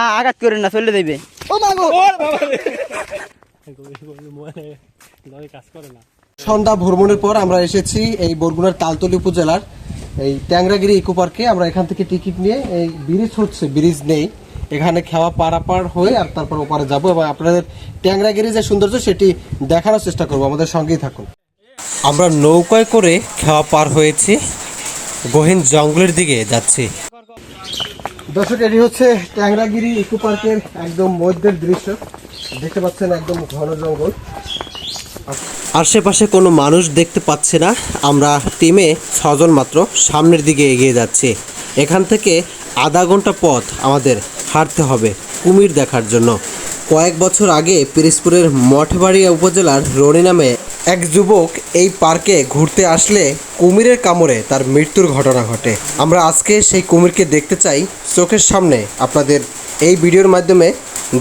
আ আঘাত করেন না চলে দেবে। ও মাগো সন্ধ্যা ভ্রমণের পর আমরা এসেছি এই বরগুনার তালতলি উপজেলার এই ট্যাংরাগিরি ইকো পার্কে। আমরা এখান থেকে টিকিট নিয়ে এই ব্রিজ হচ্ছে ব্রিজ নেই। এখানে খাওয়া পারাপার হয়ে আর তারপর ওপারে যাব এবং আপনাদের ট্যাংরাগিরি যে সৌন্দর্য সেটি দেখানোর চেষ্টা করব। আমাদের সঙ্গেই থাকুন। আমরা নৌকায় করে খাওয়া পার হয়েছি গহীন জঙ্গলের দিকে যাচ্ছি। দর্শক, এটি হচ্ছে ট্যাংরাগিরি ইকো পার্কের একদম মধ্যের দৃশ্য। দেখতে পাচ্ছেন একদম ঘন জঙ্গল। আশেপাশে কোনো মানুষ দেখতে পাচ্ছে না, আমরা টিমে ছজন মাত্র সামনের দিকে এগিয়ে যাচ্ছি। এখান থেকে আধা ঘণ্টা পথ আমাদের হাঁটতে হবে কুমির দেখার জন্য। কয়েক বছর আগে পিরিজপুরের মঠবাড়িয়া উপজেলার রনি নামে এক যুবক এই পার্কে ঘুরতে আসলে কুমিরের কামড়ে তার মৃত্যুর ঘটনা ঘটে। আমরা আজকে সেই কুমিরকে দেখতে চাই চোখের সামনে আপনাদের এই ভিডিওর মাধ্যমে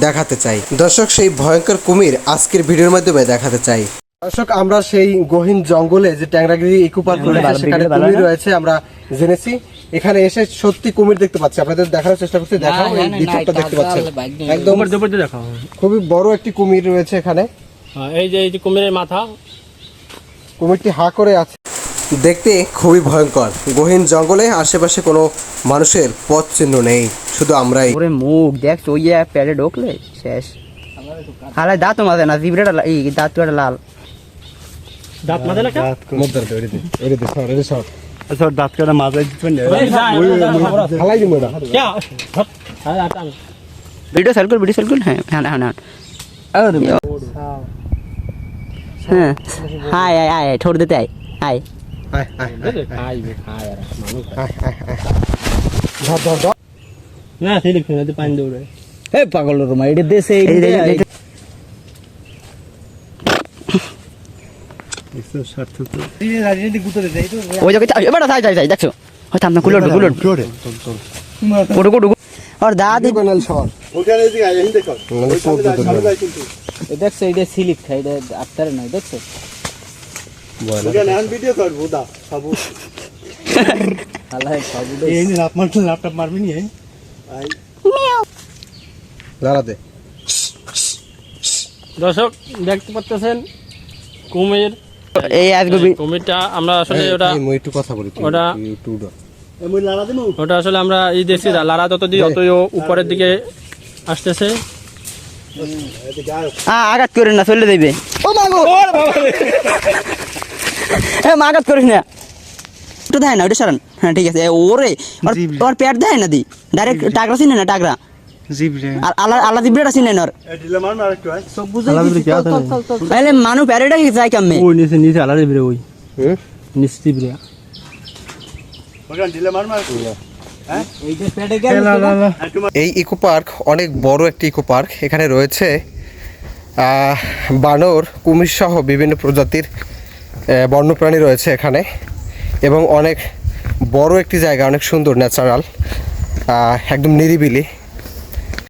দেখাতে চাই। দর্শক সেই ভয়ঙ্কর কুমির আজকের ভিডিওর মাধ্যমে দেখাতে চাই। দর্শক আমরা সেই গহীন জঙ্গলে যে ট্যাংরাগিরি ইকো পার্ক রয়েছে সেখানে কুমির রয়েছে আমরা জেনেছি। এখানে এসে সত্যি কুমির দেখতে পাচ্ছি। আপনাদের দেখানোর চেষ্টা করছি দেখাও এই ভিতরটা দেখতে পাচ্ছেন। একদম দেখা খুবই বড় একটি কুমির রয়েছে এখানে। এই যে এই যে কুমিরের মাথা কুমিরটি হা করে আছে। দেখতে খুবই ভয়ঙ্কর। গহীন জঙ্গলে আশেপাশে কোনো মানুষের পথ চিহ্ন নেই শুধু আমরাই। ওরে মুখ দেখ চইয়ে প্যাডে ঢোকলে? শেষ। হালাই দাঁত মাঝে না জিবরেটা এই দাঁত কটা লাল। দাঁত মাঝে লেখা? আচ্ছা দাঁত কাটা মাথায় দিচ্ছেন হালাই দিবো এটা। ভিডিও সেল কর ভিডিও সেল কর। হ্যাঁ হ্যাঁ হ্যাঁ হ্যাঁ। হ্যাঁ। আয় আয় ঠোর দিতে আয় আয়। আয়, আয়, আয়, আয়, আয়, আয়। পাগল রুমা এটা দেশে ওই জায়গায় এবার দেখছ? হয় থাম না কুলোড কুলোড আর। দেখছ এটা স্লিপ খাই এটা আত্মারে নয় দেখছ সব। দর্শক দেখতে পাচ্ছেন কুমির। এই আজকে কুমিরটা আমরা আসলে ওটা একটু কথা বলি ওটা-। ওটা আসলে আমরা এই দেখছি লারা যত দিয়ে অতই উপরের দিকে আসতেছে। আঘাত করেন না চলে দেবে। ও মাগো হ্যাঁ মা আঘাত করিস না। ওটা দেয় না ওটা সারান। হ্যাঁ ঠিক আছে। ওরে ওর পেট দেয় না দি? ডাইরেক্ট টাকরা চিনে না টাকরা? মানু প্যারেটা যায় কামে? নিচে নিচে আলাদা ওই। হুম? নিশ্চিত বিরে এইটা পেটে গেল এই ইকো পার্ক অনেক বড় একটি ইকো পার্ক। এখানে রয়েছে বানর কুমির সহ বিভিন্ন প্রজাতির বন্যপ্রাণী রয়েছে এখানে। এবং অনেক বড় একটি জায়গা অনেক সুন্দর ন্যাচারাল একদম নিরিবিলি।